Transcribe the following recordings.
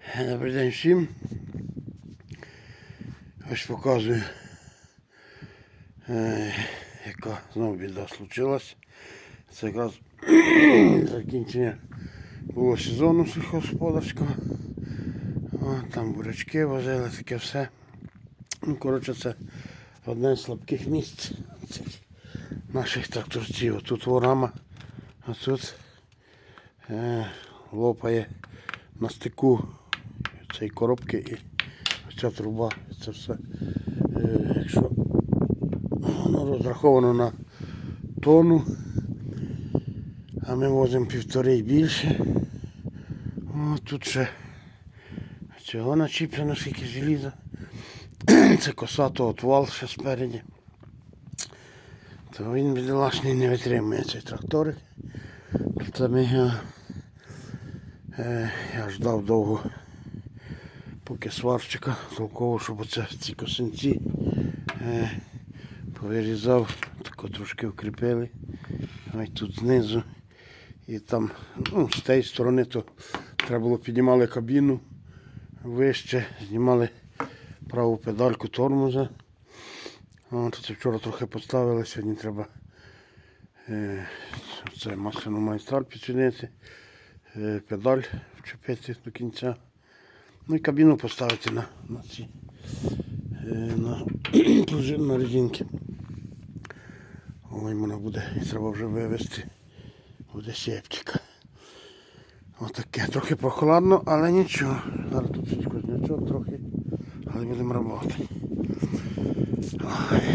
Добрий день всім. Ось показую, е, яка знову біда случилась. Це якраз закінчення було сезону сільськогосподарського. О, там бурячки возили, таке все. Ну, коротше, це одне з слабких місць наших тракторців. Тут ворама, а тут е, лопає на стику цієї коробки і ця труба. Це все. Е, якщо воно розраховано на тонну, а ми возимо півтори і більше. О, тут ще цього начіплено скільки желіза. Це косато отвал ще спереді. То він бідолашний не витримує цей тракторик. Це ми його, е, я ждав довго, поки сварщика толково, щоб оце ці косинці е, повирізав, тако трошки укріпили. Ось тут знизу. І там, ну, з тієї сторони то треба було піднімали кабіну вище, знімали праву педальку тормоза. От, це вчора трохи поставили, сьогодні треба е, масляну майстраль підчинити, е, педаль вчепити до кінця. Ну і кабіну поставити на, на ці е, на на резинки. Ой, вона буде, треба вже вивезти. Буде септика. Отаке. Трохи прохладно, але нічого. Зараз тут кузнячок трохи, але будемо працювати.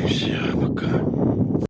Все, пока.